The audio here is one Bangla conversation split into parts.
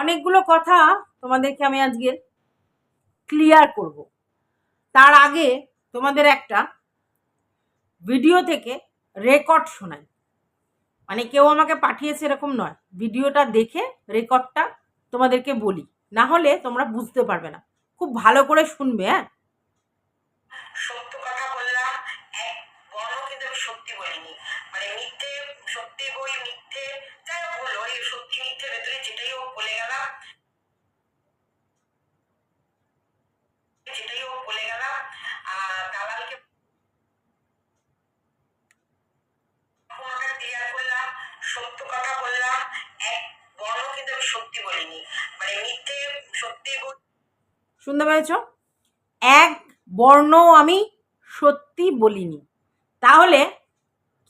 অনেকগুলো কথা তোমাদেরকে আমি আজকে ক্লিয়ার করব। তার আগে তোমাদের একটা ভিডিও থেকে রেকর্ড শোনাই। মানে কেউ আমাকে পাঠিয়েছে এরকম নয়। ভিডিওটা দেখে রেকর্ডটা তোমাদেরকে বলি। না হলে তোমরা বুঝতে পারবে না। খুব ভালো করে শুনবে হ্যাঁ? শুনতে পেরেছ? এক বর্ণ আমি সত্যি বলিনি। তাহলে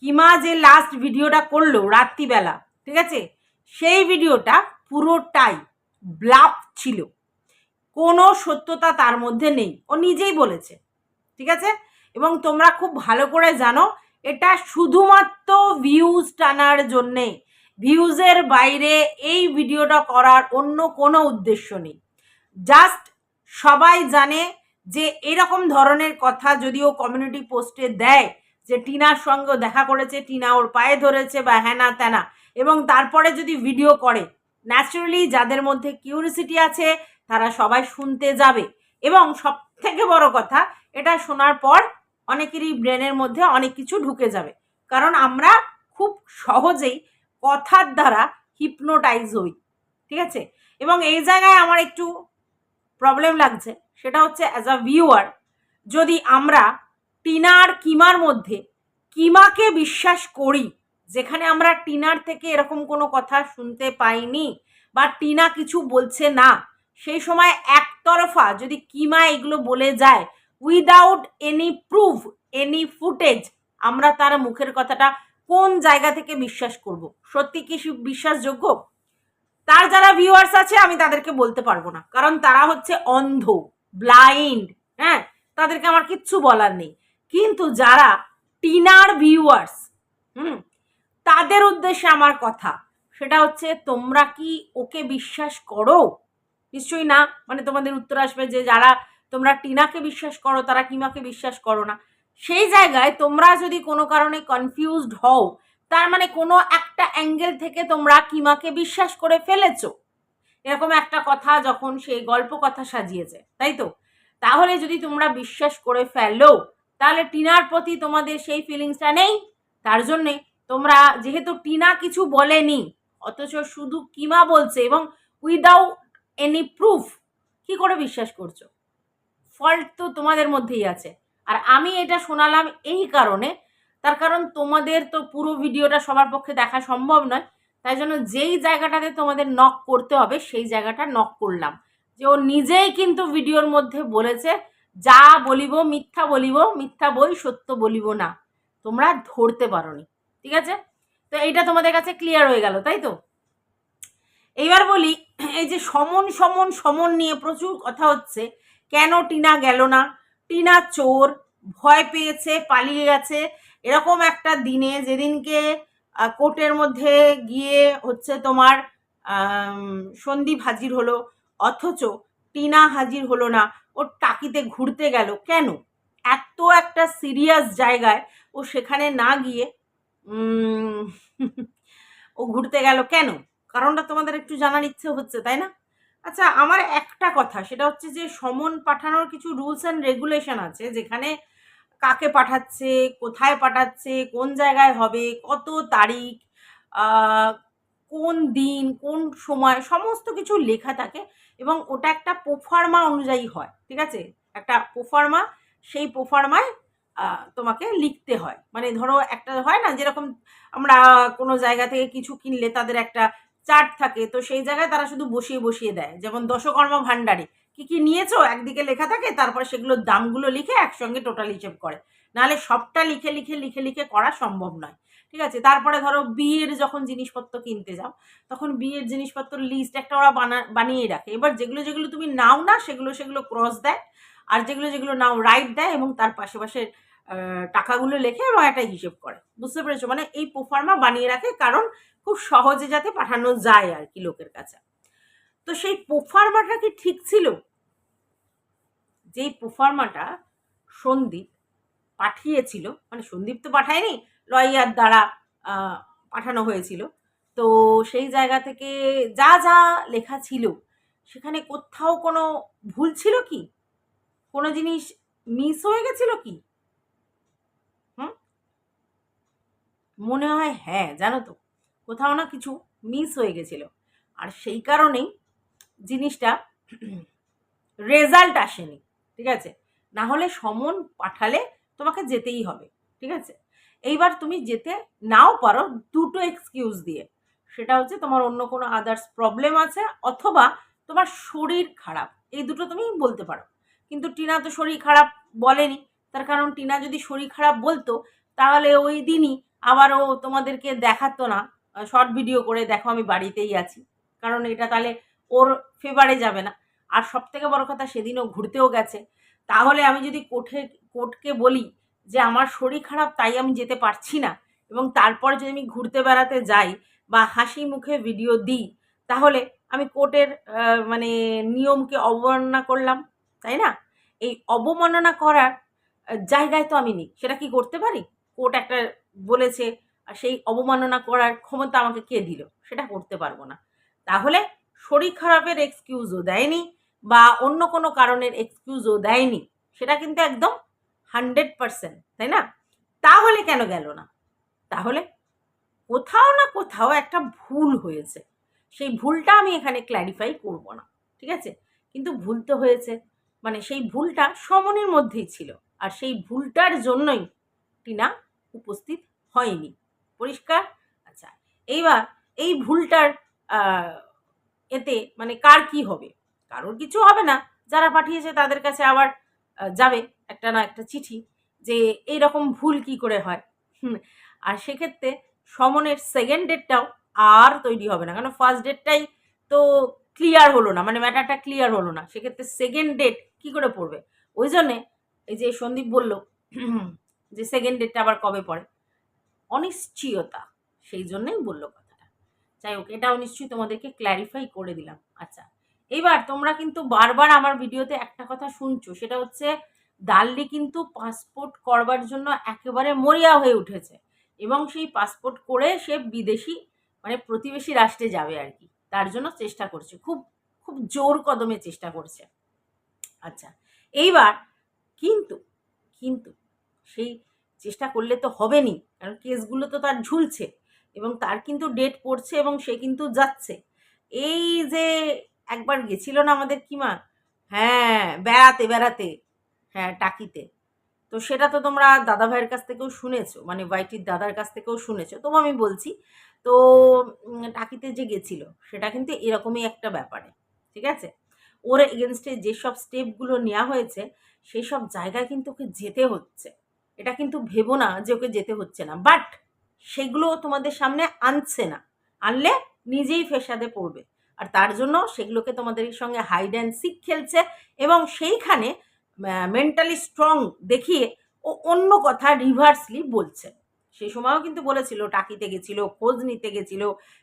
কিমা যে লাস্ট ভিডিওটা করল রাত্রিবেলা, ঠিক আছে? সেই ভিডিওটা পুরোটাই ব্লাফ ছিল। কোনো সত্যতা তার মধ্যে নেই। ও নিজেই বলেছে, ঠিক আছে? এবং তোমরা খুব ভালো করে জানো, এটা শুধুমাত্র ভিউজ টানার জন্যে। ভিউজের বাইরে এই ভিডিওটা করার অন্য কোনো উদ্দেশ্য নেই। জাস্ট সবাই জানে যে এরকম ধরনের কথা যদিও কমিউনিটি পোস্টে দেয়, যে টিনার সঙ্গে দেখা করেছে, টিনা ওর পায়ে ধরেছে বা হ্যানা ত্যানা এবং তারপরে যদি ভিডিও করে ন্যাচারালি যাদের মধ্যে কিউরিসিটি আছে, তারা সবাই শুনতে যাবে। এবং সব থেকে বড় কথা, এটা শোনার পর অনেকেরই ব্রেনের মধ্যে অনেক কিছু ঢুকে যাবে। কারণ আমরা খুব সহজেই কথার দ্বারা হিপনোটাইজ হই, ঠিক আছে? এবং এই জায়গায় আমার একটু প্রবলেম লাগছে, সেটা হচ্ছে অ্যাজ আ ভিউয়ার যদি আমরা টিনা আর কিমার মধ্যে কিমাকে বিশ্বাস করি, যেখানে আমরা টিনার থেকে এরকম কোনো কথা শুনতে পাইনি বা টিনা কিছু বলছে না, সেই সময় একতরফা যদি কিমা এগুলো বলে যায় without any proof any footage আমরা তার মুখের কথাটা কোন জায়গা থেকে বিশ্বাস করব? সত্যি কি বিশ্বাসযোগ্য? তার যারা ভিউয়ার্স আছে, আমি তাদেরকে বলতে পারব না। কারণ তারা হচ্ছে অন্ধ ব্লাইন্ড হ্যাঁ? তাদেরকে আমার কিচ্ছু বলার নেই। কিন্তু যারা টিনার ভিউয়ার্স হুম? তাদের উদ্দেশ্যে আমার কথা, সেটা হচ্ছে তোমরা কি ওকে বিশ্বাস করো? নিশ্চয়ই না। মানে তোমাদের উত্তর আসবে যে যারা তোমরা টিনাকে বিশ্বাস করো, তারা কিমাকে বিশ্বাস করো না। সেই জায়গায় তোমরা যদি কোনো কারণে কনফিউজড হও তার মানে কোনো একটা অ্যাঙ্গেল থেকে তোমরা কিমাকে বিশ্বাস করে ফেলেছো? এরকম একটা কথা যখন সেই গল্প কথা সাজিয়েছে, তাই তো? তাহলে যদি তোমরা বিশ্বাস করে ফেলো, তাহলে টিনার প্রতি তোমাদের সেই ফিলিংসটা নেই। তার জন্যে তোমরা, যেহেতু টিনা কিছু বলেনি, অথচ শুধু কিমা বলছে এবং উইদাউট এনি প্রুফ কি করে বিশ্বাস করছ? ফল্ট তো তোমাদের মধ্যেই আছে। আর আমি এটা শোনালাম এই কারণে তার কারণ তোমাদের তো পুরো ভিডিওটা সবার পক্ষে দেখা সম্ভব নয়, তাই জন্য যেই জায়গাটাতে তোমাদের নক করতে হবে, সেই জায়গাটা নক করলাম। যে ও নিজেই কিন্তু ভিডিওর মধ্যে বলেছে, যা বলিব মিথ্যা বলিব, মিথ্যা বই সত্য বলিব না। তোমরা ধরতে পারোনি। ঠিক আছে? তো এইটা তোমাদের কাছে ক্লিয়ার হয়ে গেল, তাই তো? এইবার বলি, এই যে সমন সমন সমন নিয়ে প্রচুর কথা হচ্ছে, কেন টিনা গেল না? টিনা চোর, ভয় পেয়েছে, পালিয়ে গেছে এরকম একটা দিনে যেদিনকে কোর্টের মধ্যে গিয়ে হচ্ছে তোমার সন্দীপ হাজির হলো, অথচ টিনা হাজির হলো না, ওর টাকিতে ঘুরতে গেল। কেন? এত একটা সিরিয়াস জায়গায় ও সেখানে না গিয়ে ও ঘুরতে গেল কেন? কারণটা তোমাদের একটু জানার ইচ্ছে হচ্ছে, তাই না? আচ্ছা আমার একটা কথা, সেটা হচ্ছে যে সমন পাঠানোর কিছু রুলস অ্যান্ড রেগুলেশন আছে যেখানে কাকে পাঠাচ্ছে কোথায় পাঠাচ্ছে কোন জায়গায় হবে কত তারিখ কোন দিন কোন সময় সমস্ত কিছু লেখা থাকে এবং ওটা একটা পোফার্মা অনুযায়ী হয় ঠিক আছে? একটা পোফার্মা সেই পোফার্মায় আহ, তোমাকে লিখতে হয়। মানে ধরো একটা হয় না যেরকম আমরা কোনো জায়গা থেকে কিছু কিনলে তাদের একটা চার্ট থাকে তো সেই জায়গায় তারা শুধু বসিয়ে বসিয়ে দেয়। যেমন দশকর্মা ভাণ্ডারে কি কি নিয়েছো? একদিকে লেখা থাকে, তারপর সেগুলোর দামগুলো লিখে একসঙ্গে টোটাল হিসেব করে। নাহলে সবটা লিখে লিখে লিখে লিখে করা সম্ভব নয়। ঠিক আছে? তারপরে ধরো বিয়ের যখন জিনিসপত্র কিনতে যাও, তখন বিয়ের জিনিসপত্র লিস্ট একটা ওরা বানা, বানিয়ে রাখে। এবার যেগুলো যেগুলো তুমি নাও না, সেগুলো সেগুলো ক্রস দেয়, আর যেগুলো যেগুলো নাও রাইট দেয় এবং তার পাশে পাশে টাকাগুলো লেখে এবং একটা হিসেব করে। বুঝতে পেরেছ? মানে এই প্রোফার্মা বানিয়ে রাখে, কারণ খুব সহজে যাতে পাঠানো যায় আর কি লোকের কাছে। তো সেই প্রোফার্মাটা কি ঠিক ছিল? যেই প্রোফার্মাটা সন্দীপ পাঠিয়েছিল মানে সন্দীপ তো পাঠায়নি, লয়ার দ্বারা পাঠানো হয়েছিল। তো সেই জায়গা থেকে যা যা লেখা ছিল, সেখানে কোথাও কোনো ভুল ছিল কি? কোনো জিনিস মিস হয়ে গেছিল কি? হুম? মনে হয় হ্যাঁ জানো তো, কোথাও না কিছু মিস হয়ে গেছিল। আর সেই কারণেই জিনিসটা রেজাল্ট আসেনি। ঠিক আছে? না হলে সমন পাঠালে তোমাকে যেতেই হবে, ঠিক আছে? এইবার তুমি যেতে নাও পারো দুটো এক্সকিউজ দিয়ে। সেটা হচ্ছে তোমার অন্য কোনো আদার্স প্রবলেম আছে অথবা তোমার শরীর খারাপ, এই দুটো তুমি বলতে পারো। কিন্তু টিনা তো শরীর খারাপ বলেনি, তার কারণ টিনা যদি শরীর খারাপ বলতো, তাহলে ওই দিনই আবারও তোমাদেরকে দেখাতো না। শর্ট ভিডিও করে দেখো আমি বাড়িতেই আছি, কারণ এটা তাহলে ওর ফেভারে যাবে না। আর সব থেকে বড় কথা সেদিনও ঘুরতেও গেছে। তাহলে আমি যদি কোর্টে কোর্টকে বলি যে আমার শরীর খারাপ তাই আমি যেতে পারছি না এবং তারপর যদি আমি ঘুরতে বেড়াতে যাই বা হাসি মুখে ভিডিও দিই, তাহলে আমি কোর্টের মানে নিয়মকে অবমাননা করলাম, তাই না? এই অবমাননা করার জায়গায় তো আমি নেই, সেটা কি করতে পারি? কোর্ট একটা বলেছে, আর সেই অবমাননা করার ক্ষমতা আমাকে কে দিল? সেটা করতে পারব না। তাহলে শরীর খারাপের এক্সকিউজও দেয়নি বা অন্য কোনো কারণের এক্সকিউজও দেয়নি। সেটা কিন্তু একদম হান্ড্রেড পারসেন্ট তাই না? তাহলে কেন গেল না? তাহলে কোথাও না কোথাও একটা ভুল হয়েছে। সেই ভুলটা আমি এখানে ক্ল্যারিফাই করব না, ঠিক আছে? কিন্তু ভুল তো হয়েছে। মানে সেই ভুলটা সমনের মধ্যেই ছিল। আর সেই ভুলটার জন্যই টিনা উপস্থিত হয়নি। পরিষ্কার? আচ্ছা এইবার এই ভুলটার এতে মানে কার কি হবে? কারোর কিছু হবে না। যারা পাঠিয়েছে তাদের কাছে আবার যাবে একটা না একটা চিঠি যে এই রকম ভুল কি করে হয়। আর সেক্ষেত্রে সমনের সেকেন্ড ডেটটাও আর তৈরি হবে না। কারণ ফার্স্ট ডেটটাই তো ক্লিয়ার হলো না মানে ম্যাটারটা ক্লিয়ার হলো না। সেক্ষেত্রে সেকেন্ড ডেট কি করে পড়বে? ওই জন্যে এই যে সন্দীপ বলল, যে সেকেন্ড ডেটটা আবার কবে পড়ে? অনিশ্চয়তা, সেই জন্যই বলল কথাটা। যাই হোক, এটাও নিশ্চয়ই তোমাদেরকে ক্ল্যারিফাই করে দিলাম। আচ্ছা এইবার তোমরা কিন্তু বারবার আমার ভিডিওতে একটা কথা শুনছো, সেটা হচ্ছে দাল্লি কিন্তু পাসপোর্ট করবার জন্য একেবারে মরিয়া হয়ে উঠেছে এবং সেই পাসপোর্ট করে সে বিদেশি মানে প্রতিবেশী রাষ্ট্রে যাবে আর কি। তার জন্য চেষ্টা করছে, খুব খুব জোর কদমে চেষ্টা করছে। আচ্ছা এইবার কিন্তু কিন্তু সেই চেষ্টা করলে তো হবে নি কারণ কেসগুলো তো তার ঝুলছে এবং তার কিন্তু ডেট পড়ছে এবং সে কিন্তু যাচ্ছে। এই যে একবার গেছিল না আমাদের কিমা? হ্যাঁ বেড়াতে বেড়াতে। হ্যাঁ টাকিতে। তো সেটা তো তোমরা দাদা ভাইয়ের কাছ থেকেও শুনেছো মানে ওয়াইটির দাদার কাছ থেকেও শুনেছো। তবু আমি বলছি, তো টাকিতে যে গেছিল, সেটা কিন্তু এরকমই একটা ব্যাপারে, ঠিক আছে? ওর এগেনস্টে যেসব স্টেপগুলো নেওয়া হয়েছে সেই সব জায়গায় কিন্তু ওকে যেতে হচ্ছে। এটা কিন্তু ভেবো না যে ওকে যেতে হচ্ছে না। বাট, সেগুলো তোমাদের সামনে আনছে না। আনলে নিজেই ফেসাদে পড়বে। আর তার জন্য সেগুলোকে তোমাদের সঙ্গে হাইড অ্যান্ড সিক খেলছে এবং সেইখানে মেন্টালি স্ট্রং দেখিয়ে ও অন্য কথা রিভার্সলি বলছে। সেই সময়ও কিন্তু বলেছিল, টাকিতে গেছিল, খোঁজ নিতে গেছিল,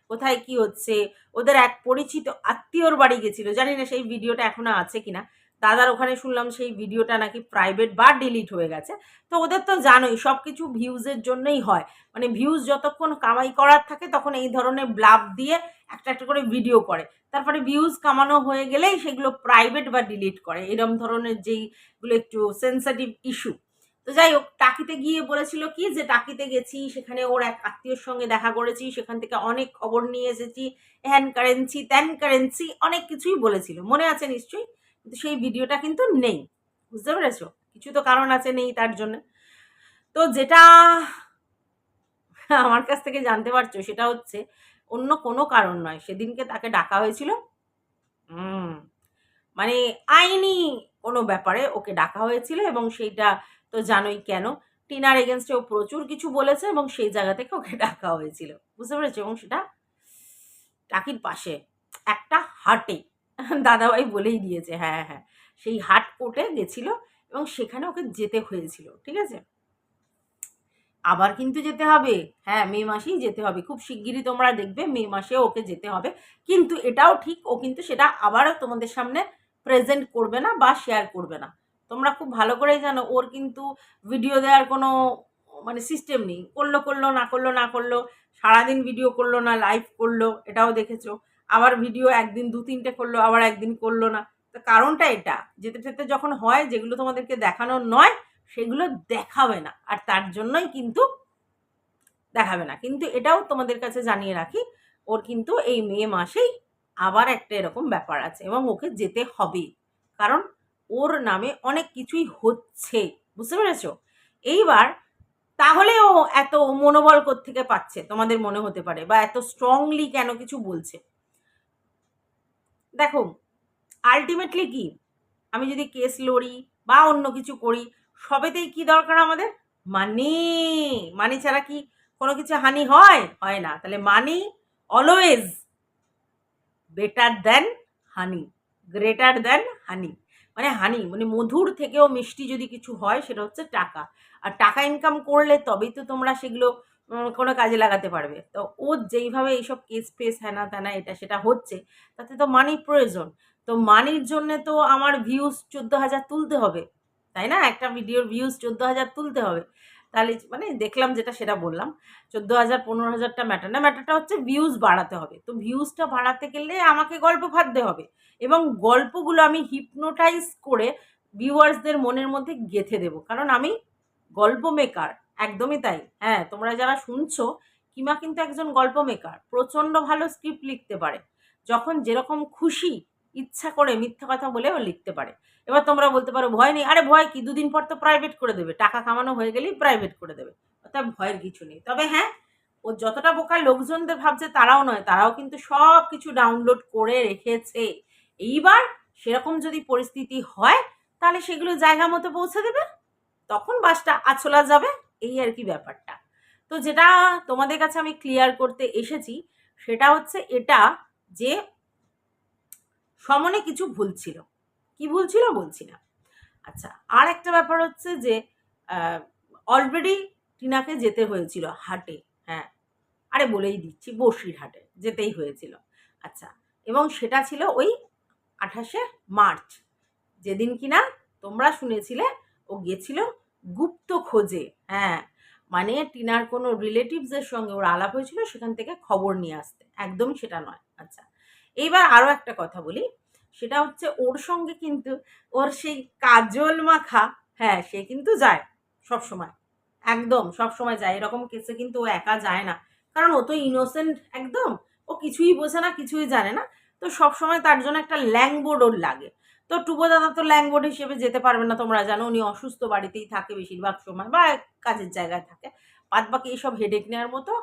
কোথায় কি হচ্ছে, ওদের এক পরিচিত আত্মীয়র বাড়ি গেছিল। জানি না সেই ভিডিওটা এখনও আছে কিনা। দাদার ওখানে শুনলাম সেই ভিডিওটা নাকি প্রাইভেট বা ডিলিট হয়ে গেছে। তো ওদের তো জানোই সব কিছু ভিউজের জন্যই হয়। মানে ভিউজ যতক্ষণ কামাই করার থাকে তখন এই ধরনের ব্লাব দিয়ে একটা একটা করে ভিডিও করে। তারপরে ভিউজ কামানো হয়ে গেলেই সেগুলো প্রাইভেট বা ডিলিট করে। এরম ধরনের যেইগুলো একটু সেন্সিটিভ ইস্যু তো যাই হোক, টাকিতে গিয়ে বলেছিল কি যে টাকিতে গেছি, সেখানে ওর এক আত্মীয়র সঙ্গে দেখা করেছি, সেখান থেকে অনেক খবর নিয়ে এসেছি। হ্যান কারেন্সি ত্যান কারেন্সি অনেক কিছুই বলেছিল। মনে আছে নিশ্চয়ই? কিন্তু সেই ভিডিওটা কিন্তু নেই। বুঝতে পেরেছ? কিছু তো কারণ আছে নেই তার জন্য। তো যেটা আমার কাছ থেকে জানতে পারছ সেটা হচ্ছে, অন্য কোনো কারণ নয়। সেদিনকে তাকে ডাকা হয়েছিল। মানে আইনি কোনো ব্যাপারে ওকে ডাকা হয়েছিল এবং সেইটা তো জানোই কেন। টিনার এগেনস্টে ও প্রচুর কিছু বলেছে এবং সেই জায়গা থেকে ওকে ডাকা হয়েছিল। বুঝতে পেরেছ? এবং সেটা টাকির পাশে। একটা হাটে দাদাভাই বলেই দিয়েছে হ্যাঁ হ্যাঁ। সেই হাট কোর্টে গেছিল এবং সেখানে ওকে যেতে হয়েছিল, ঠিক আছে? আবার কিন্তু যেতে হবে। হ্যাঁ মে মাসেই যেতে হবে। খুব শিগগিরই তোমরা দেখবে মে মাসে ওকে যেতে হবে। কিন্তু এটাও ঠিক, ও কিন্তু সেটা আবারও তোমাদের সামনে প্রেজেন্ট করবে না বা শেয়ার করবে না। তোমরা খুব ভালো করেই জানো, ওর কিন্তু ভিডিও দেওয়ার কোনো মানে সিস্টেম নেই। করল করল, না করল না করল, সারাদিন ভিডিও করল না লাইভ করল, এটাও দেখেছ। আবার ভিডিও একদিন দু তিনটে করল, আবার একদিন করল না। তো কারণটা এটা, যেতে যেতে যখন হয়, যেগুলো তোমাদেরকে দেখানো নয়, সেগুলো দেখাবে না। আর তার জন্যই কিন্তু দেখাবে না। কিন্তু এটাও তোমাদের কাছে জানিয়ে রাখি, ওর কিন্তু এই মে মাসেই আবার একটা এরকম ব্যাপার আছে এবং ওকে যেতে হবে। কারণ ওর নামে অনেক কিছুই হচ্ছে, বুঝতে পেরেছ? এইবার তাহলে ও এত মনোবল থেকে পাচ্ছে? তোমাদের মনে হতে পারে বা এত স্ট্রংলি কেন কিছু বলছে? দেখো আলটিমেটলি কি? আমি যদি কেস লড়ি বা অন্য কিছু করি, সবেতেই কি দরকার আমাদের? মানি মানি ছাড়া কি কোনো কিছু হানি হয়? হয় না। তাহলে money always better than honey greater than honey মানে হানি মানে মধুর থেকেও মিষ্টি যদি কিছু হয়, সেটা হচ্ছে টাকা। আর টাকা ইনকাম করলে তবেই তো তোমরা সেগুলো কোনো কাজে লাগাতে পারবে। তো ও যেইভাবে এইসব কেস ফেস হ্যানা ত্যানা এটা সেটা হচ্ছে, তাতে তো মানি প্রয়োজন। তো মানির জন্য তো আমার ভিউজ চোদ্দ হাজার তুলতে হবে, তাই না? একটা ভিডিওর ভিউজ চোদ্দ হাজার তুলতে হবে। তাহলে মানে দেখলাম যেটা সেটা বললাম, চোদ্দ হাজার, পনেরো হাজারটা ম্যাটার না ম্যাটারটা হচ্ছে ভিউজ বাড়াতে হবে। তো ভিউজটা বাড়াতে গেলে আমাকে গল্প ফাঁদতে হবে এবং গল্পগুলো আমি হিপনোটাইজ করে ভিউয়ার্সদের মনের মধ্যে গেঁথে দেবো। কারণ আমি গল্প মেকার একদমই তাই। হ্যাঁ তোমরা যারা শুনছো, কিমা কিন্তু একজন গল্প মেকার প্রচণ্ড ভালো স্ক্রিপ্ট লিখতে পারে। যখন যেরকম খুশি, ইচ্ছা করে মিথ্যা কথা বলেও লিখতে পারে। এবার তোমরা বলতে পারো, ভয় নেই। আরে ভয় কি? দুদিন পর তো প্রাইভেট করে দেবে। টাকা কামানো হয়ে গেলেই প্রাইভেট করে দেবে। অর্থাৎ ভয়ের কিছু নেই। তবে হ্যাঁ ও যতটা বোকার লোকজনদের ভাবছে তারাও নয়। তারাও কিন্তু সব কিছু ডাউনলোড করে রেখেছে। এইবার সেরকম যদি পরিস্থিতি হয়, তাহলে সেগুলো জায়গা মতো পৌঁছে দেবে। তখন বাসটা আছলা যাবে। এই আর কি ব্যাপারটা। তো যেটা তোমাদের কাছে আমি ক্লিয়ার করতে এসেছি, সেটা হচ্ছে এটা যে সমনে কিছু ভুল ছিল। কি ভুল ছিল বলছি না। আচ্ছা আর একটা ব্যাপার হচ্ছে যে অলরেডি টিনাকে যেতে হয়েছিল হাটে হ্যাঁ। আরে বলেই দিচ্ছি, বসির হাটে যেতেই হয়েছিল। আচ্ছা এবং সেটা ছিল ওই আঠাশে মার্চ। যেদিন কিনা তোমরা শুনেছিলে ও গেছিল গুপ্ত খোঁজে হ্যাঁ। মানে টিনার কোনো রিলেটিভসের সঙ্গে ওর আলাপ হয়েছিল, সেখান থেকে খবর নিয়ে আসতে। একদমই সেটা নয়। আচ্ছা এইবার আরও একটা কথা বলি। সেটা হচ্ছে ওর সঙ্গে কিন্তু ওর সেই কাজল মাখা হ্যাঁ সে কিন্তু যায় সব সময় একদম সব সময় যায়। এরকম কেসে কিন্তু ও একা যায় না। কারণ ও তো ইনোসেন্ট একদম। ও কিছুই বোঝে না, কিছুই জানে না। তো সব সময় তার জন্য একটা ল্যাংবোর্ড ওর লাগে। তো টুবো দাদা তো ল্যাংবোর্ড হিসেবে যেতে পারবে না, তোমরা জানো, উনি অসুস্থ বাড়িতেই থাকে বেশিরভাগ সময় বা কাজের জায়গায় থাকে। বাদ বাকি এইসব হেডেক নেওয়ার মতো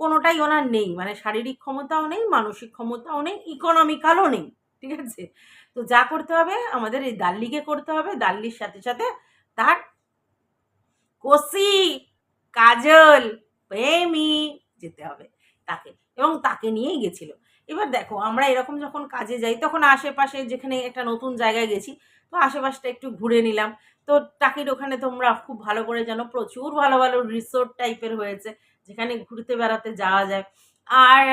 কোনোটাই ওনার নেই মানে শারীরিক ক্ষমতাও নেই, মানসিক ক্ষমতাও নেই ইকোনমিক্যালও নেই, ঠিক আছে? তো যা করতে হবে, আমাদের এই দাল্লিকে করতে হবে দাল্লির সাথে সাথে তার কষি কাজল, প্রেমী যেতে হবে তাকে। এবং তাকে নিয়েই গেছিল। এবার দেখো, আমরা এরকম যখন কাজে যাই, তখন আশেপাশে যেখানে একটা নতুন জায়গায় গেছি, তো আশেপাশটা একটু ঘুরে নিলাম। তো টাকির ওখানে তোমরা খুব ভালো করে জানো, প্রচুর ভালো ভালো রিসোর্ট টাইপের হয়েছে, যেখানে ঘুরতে বেড়াতে যাওয়া যায়। আর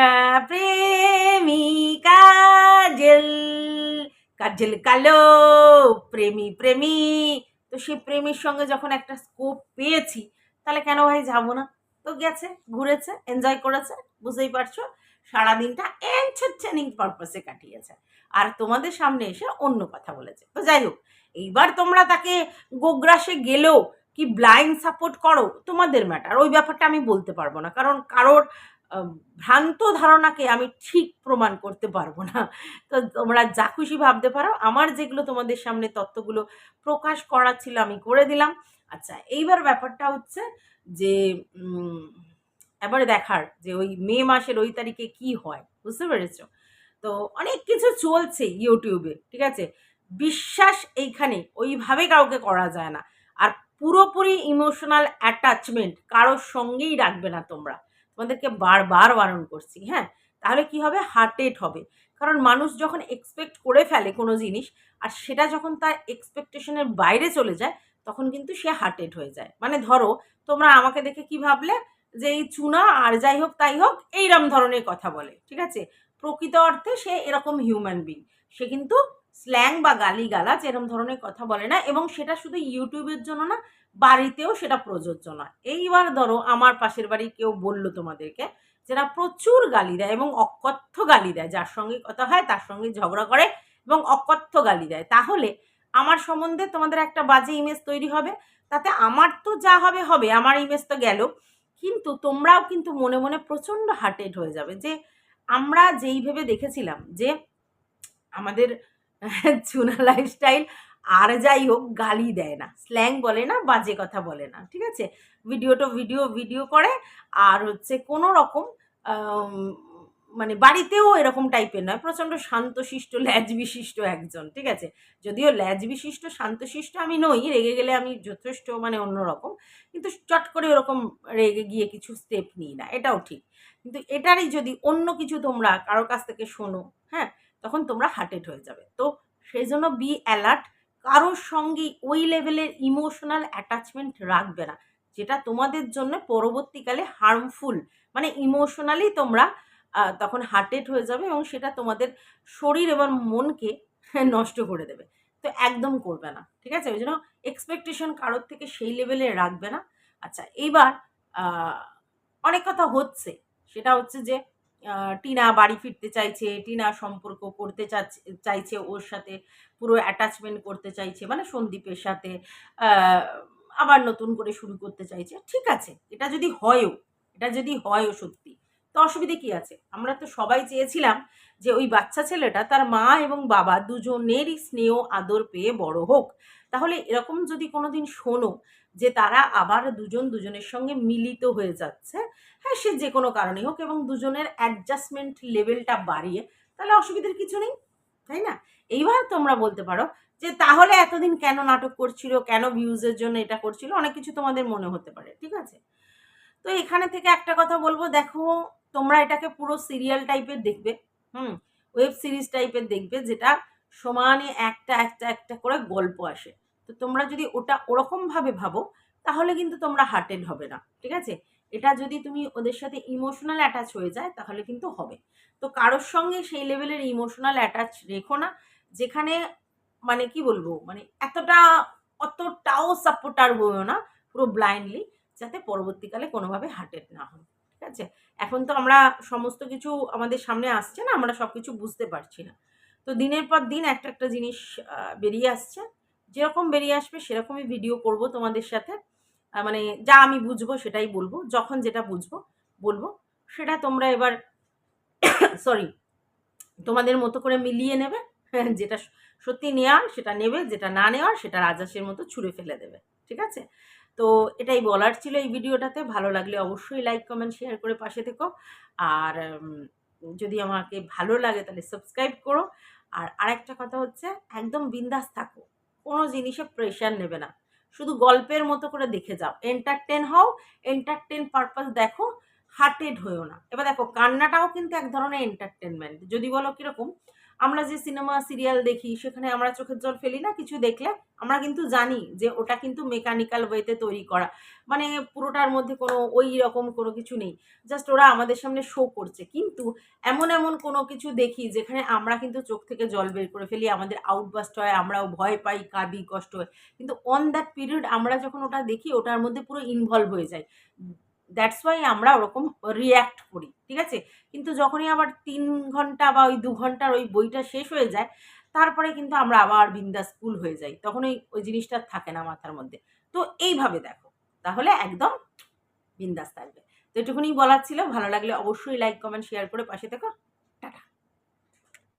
প্রেমিকা জেল কাজল কালো, প্রেমী প্রেমী। তো সেই প্রেমীর সঙ্গে যখন একটা স্কোপ পেয়েছি, তাহলে কেন ভাই যাব না? তো গেছে, ঘুরেছে এনজয় করেছে, বুঝতেই পারছ? সারাদিনটা এন্টারটেনিং পারপাসে কাটিয়েছে। আর তোমাদের সামনে এসে অন্য কথা বলেছে। তো যাই হোক, এইবার তোমরা তাকে গোগ্রাসে গেলেও কি ব্লাইন্ড সাপোর্ট করো, তোমাদের ম্যাটার ওই ব্যাপারটা আমি বলতে পারব না। কারণ কারোর ভ্রান্ত ধারণাকে আমি ঠিক প্রমাণ করতে পারব না। তো তোমরা যা খুশি ভাবতে পারো। আমার যেগুলো তোমাদের সামনে তত্ত্বগুলো প্রকাশ করার ছিল আমি করে দিলাম। আচ্ছা এইবার ব্যাপারটা হচ্ছে যে এবারে দেখার যে ওই মে মাসের ওই তারিখে কি হয়, বুঝতে পেরেছ? তো অনেক কিছু চলছে ইউটিউবে ঠিক আছে? বিশ্বাস এইখানে ওইভাবে কাউকে করা যায় না। আর পুরোপুরি ইমোশনাল অ্যাটাচমেন্ট কারোর সঙ্গেই রাখবে না তোমরা। তোমাদেরকে বারবার বারণ করছি হ্যাঁ? তাহলে কি হবে? হার্টেড হবে। কারণ মানুষ যখন এক্সপেক্ট করে ফেলে কোনো জিনিস, আর সেটা যখন তার এক্সপেকটেশনের বাইরে চলে যায়, তখন কিন্তু সে হার্টেড হয়ে যায়। মানে ধরো, তোমরা আমাকে দেখে কি ভাবলে? যে এই চুনা আর যাই হোক তাই হোক এইরম ধরনের কথা বলে, ঠিক আছে? প্রকৃত অর্থে সে এরকম হিউম্যান বিং সে কিন্তু স্ল্যাং বা গালি গালাজ ধরনের কথা বলে না এবং সেটা শুধু ইউটিউবের জন্য না, বাড়িতেও সেটা প্রযোজ্য নয়। এইবার ধরো আমার পাশের বাড়ি কেউ বলল তোমাদেরকে যারা প্রচুর গালি দেয় এবং অকথ্য গালি দেয়, যার সঙ্গে কথা হয় তার সঙ্গে ঝগড়া করে এবং অকথ্য গালি দেয়। তাহলে আমার সম্বন্ধে তোমাদের একটা বাজে ইমেজ তৈরি হবে। তাতে আমার তো যা হবে হবে। আমার ইমেজ তো গেল। কিন্তু তোমরাও কিন্তু মনে মনে প্রচণ্ড হার্টেড হয়ে যাবে যে আমরা যেইভাবে দেখেছিলাম যে আমাদের চুনা লাইফস্টাইল আর যাই হোক গালি দেয় না স্ল্যাং বলে না, বাজে কথা বলে না, ঠিক আছে? ভিডিও টো ভিডিও ভিডিও করে, আর হচ্ছে কোনো রকম মানে বাড়িতেও এরকম টাইপের নয়, প্রচণ্ড শান্তশিষ্ট ল্যাজ বিশিষ্ট একজন, ঠিক আছে? যদিও ল্যাজ বিশিষ্ট শান্তশিষ্ট আমি নই, রেগে গেলে আমি যথেষ্ট মানে অন্যরকম, কিন্তু চট করে ওরকম রেগে গিয়ে কিছু স্টেপ নিই না, এটাও ঠিক। কিন্তু এটারই যদি অন্য কিছু তোমরা কারোর কাছ থেকে শোনো হ্যাঁ তখন তোমরা হার্টেড হয়ে যাবে। তো সেই জন্য বি অ্যালার্ট কারোর সঙ্গে ওই লেভেলের ইমোশনাল অ্যাটাচমেন্ট রাখবে না, যেটা তোমাদের জন্য পরবর্তীকালে হার্মফুল মানে ইমোশনালি তোমরা তখন হার্টেড হয়ে যাবে এবং সেটা তোমাদের শরীর এবং মনকে নষ্ট করে দেবে। তো একদম করবে না, ঠিক আছে? ওই জন্য এক্সপেকটেশন কারোর থেকে সেই লেভেলে রাখবে না। আচ্ছা এইবার অনেক কথা হচ্ছে। সেটা হচ্ছে যে টিনা বাড়ি ফিরতে চাইছে, টিনা সম্পর্ক করতে চাইছে, ওর সাথে পুরো অ্যাটাচমেন্ট করতে চাইছে মানে সন্দীপের সাথে আবার নতুন করে শুরু করতে চাইছে। ঠিক আছে, এটা যদি হয়ও, এটা যদি হয়ও সত্যি তো অসুবিধে কি আছে? আমরা তো সবাই চেয়েছিলাম যে ওই বাচ্চা ছেলেটা তার মা এবং বাবা দুজনেরই স্নেহ, আদর পেয়ে বড় হোক। তাহলে এরকম যদি কোনোদিন শোনো যে তারা আবার দুজন দুজনের সঙ্গে মিলিত হয়ে যাচ্ছে হ্যাঁ সে যে কোনো কারণে হোক এবং দুজনের অ্যাডজাস্টমেন্ট লেভেলটা বাড়িয়ে, তাহলে অসুবিধার কিছু নেই, তাই না? এইবার তোমরা বলতে পারো যে তাহলে এতদিন কেন নাটক করছিল, কেন ভিউজের জন্য এটা করছিল, অনেক কিছু তোমাদের মনে হতে পারে, ঠিক আছে? তো এখানে থেকে একটা কথা বলব, দেখো তোমরা এটাকে পুরো সিরিয়াল টাইপের দেখবে, হুম? ওয়েব সিরিজ টাইপের দেখবে, যেটা সমানে একটা একটা একটা করে গল্প আসে। তো তোমরা যদি ওটা ওরকমভাবে ভাবো তাহলে কিন্তু তোমরা হার্টেড হবে না, ঠিক আছে? এটা যদি তুমি ওদের সাথে ইমোশনাল অ্যাটাচ হয়ে যায়, তাহলে কিন্তু হবে। তো কারোর সঙ্গে সেই লেভেলের ইমোশনাল অ্যাটাচ রেখো না, যেখানে মানে কি বলব মানে এতটা, অতটাও সাপোর্টার হয়েও না, পুরো ব্লাইন্ডলি যাতে পরবর্তীকালে কোনোভাবে হার্টেড না হয় ঠিক আছে? এখন তো আমরা সমস্ত কিছু আমাদের সামনে আসছে না, আমরা সব কিছু বুঝতে পারছি না। তো দিনের পর দিন একটা একটা জিনিস বেরিয়ে আসছে। যেরকম বেরিয়ে আসবে সেরকমই ভিডিও করব তোমাদের সাথে। মানে যা আমি বুঝব সেটাই বলব, যখন যেটা বুঝব বলব। সেটা তোমরা এবার সরি তোমাদের মতো করে মিলিয়ে নেবে, যেটা সত্যি নেওয়ার সেটা নেবে, যেটা না নেওয়ার সেটা রাজাসের মতো ছুঁড়ে ফেলে দেবে, ঠিক আছে? তো এটাই বলার ছিল এই ভিডিওটাতে। ভালো লাগলে অবশ্যই লাইক কমেন্ট শেয়ার করে পাশে থেকো। আর যদি আমাকে ভালো লাগে তাহলে সাবস্ক্রাইব করো। আর আরেকটা কথা হচ্ছে, একদম বিন্দাস থাকো। কোনো জিনিসে প্রেশার নেবে না। শুধু গল্পের মতো করে দেখে যাও। এন্টারটেন হও এন্টারটেন পারপাস দেখো হার্টেড হয়েও না। এবার দেখো, কান্নাটাও কিন্তু এক ধরনের এন্টারটেনমেন্ট যদি বলো কীরকম আমরা যে সিনেমা সিরিয়াল দেখি, সেখানে আমরা চোখের জল ফেলি না, কিছু দেখলে আমরা কিন্তু জানি যে ওটা কিন্তু মেকানিক্যাল ওয়েতে তৈরি করা। মানে পুরোটার মধ্যে কোনো ওই রকম কোনো কিছু নেই। জাস্ট ওরা আমাদের সামনে শো করছে। কিন্তু এমন এমন কোনো কিছু দেখি যেখানে আমরা কিন্তু চোখ থেকে জল বের করে ফেলি, আমাদের আউটবাস্ট হয়, আমরাও ভয় পাই, কাঁদি, কষ্ট হয়। কিন্তু অন দ্যাট পিরিয়ড আমরা যখন ওটা দেখি, ওটার মধ্যে পুরো ইনভলভ হয়ে যাই দ্যাটস ওয়াই আমরা ওরকম রিয়্যাক্ট করি, ঠিক আছে? কিন্তু যখনই আবার তিন ঘণ্টা বা ওই দু ঘণ্টার ওই বইটা শেষ হয়ে যায়, তারপরে কিন্তু আমরা আবার বিন্দাস কুল হয়ে যাই। তখন ওই ওই জিনিসটা থাকে না মাথার মধ্যে। তো এইভাবে দেখো, তাহলে একদম বিন্দাস থাকবে। তো এটুকুনি বলার ছিল। ভালো লাগলে অবশ্যই লাইক কমেন্ট শেয়ার করে পাশে থেকো।